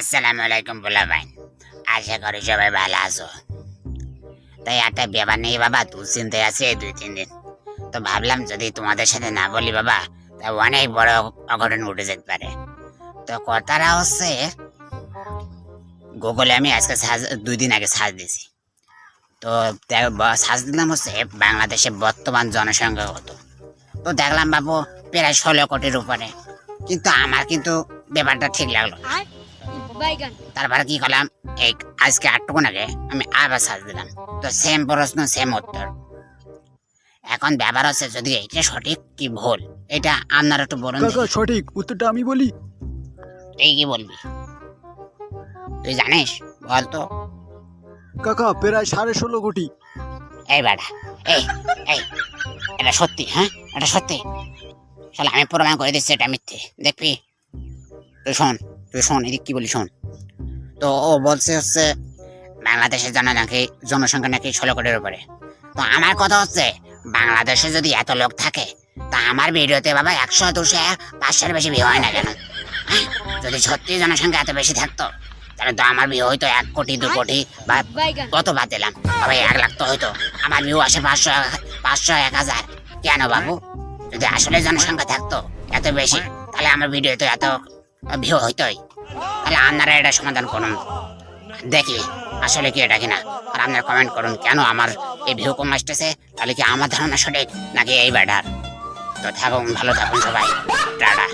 আসসালামু আলাইকুম বলা ভাই আশা করি সবাই ভালো আছো। তাই একটা ব্যাপার নেই বাবা তুই চিন্তায় আছে দুই, তিন দিন। তো ভাবলাম যদি তোমাদের সাথে না বলি বাবা, তা অনেক বড় অঘটন ঘটে যেতে পারে। তো কথাটা হচ্ছে, গুগলে আমি আজকে সার্চ দুই দিন আগে সার্চ দিয়েছি। তো সার্চ দিলাম হচ্ছে বাংলাদেশে বর্তমান জনসংখ্যা কত। তো দেখলাম বাবু, প্রায় ষোলো কোটির উপরে। কিন্তু আমার কিন্তু ব্যাপারটা ঠিক লাগল না। তারপরে কি করলাম? এই আজকে আটটুকুন আগে আমি আবার সাজ দিলাম। তো সেম প্রশ্ন সেম উত্তর। এখন ব্যাপার হচ্ছে যদি এটা সঠিক কি ভুল? এটা আপনার একটু বলুন কাকা সঠিক উত্তরটা আমি বলি। তুই কি বলবি? তুই জানিস? বল তো। কাকা প্রায় সাড়ে ষোলো কোটি। এই বেটা এই এই এটা সত্যি হ্যাঁ? এটা সত্যি? শালা আমি প্রমাণ করে দিচ্ছি এটা মিথ্যে। দেখবি? তুই শোন তুই শোন এদিক কি বলি শোন। তো ও বলছে হচ্ছে, বাংলাদেশের জনসংখ্যা জনসংখ্যা নাকি ষোলো কোটির উপরে। তো আমার কথা হচ্ছে, বাংলাদেশে যদি এত লোক থাকে, তা আমার ভিডিওতে বাবা একশো, দুশো, পাঁচশোর বেশি ভিউ হয় না কেন? হ্যাঁ? যদি সত্যি জনসংখ্যা এত বেশি থাকতো, তাহলে তো আমার ভিউ হয়তো এক কোটি, দু কোটি, বা কত বাদ দিলাম? বাবা, এক লাখ তো হয়তো আমার ভিউ আসে পাঁচশো পাঁচশো, এক হাজার। কেন বাবু? যদি আসলে জনসংখ্যা থাকতো এত বেশি, তাহলে আমার ভিডিও তো এত ভিউ হইতোই। তাহলে আপনারা এটা সমাধান করুন। দেখি আসলে কি এটা কিনা। আর আপনারা কমেন্ট করুন, কেন আমার এই ভিউ কম আসতেছে? তাহলে কি আমার ধারণা সঠিক নাকি এই ব্যাটার? তো থাকুন, ভালো থাকুন সবাই। টাটা।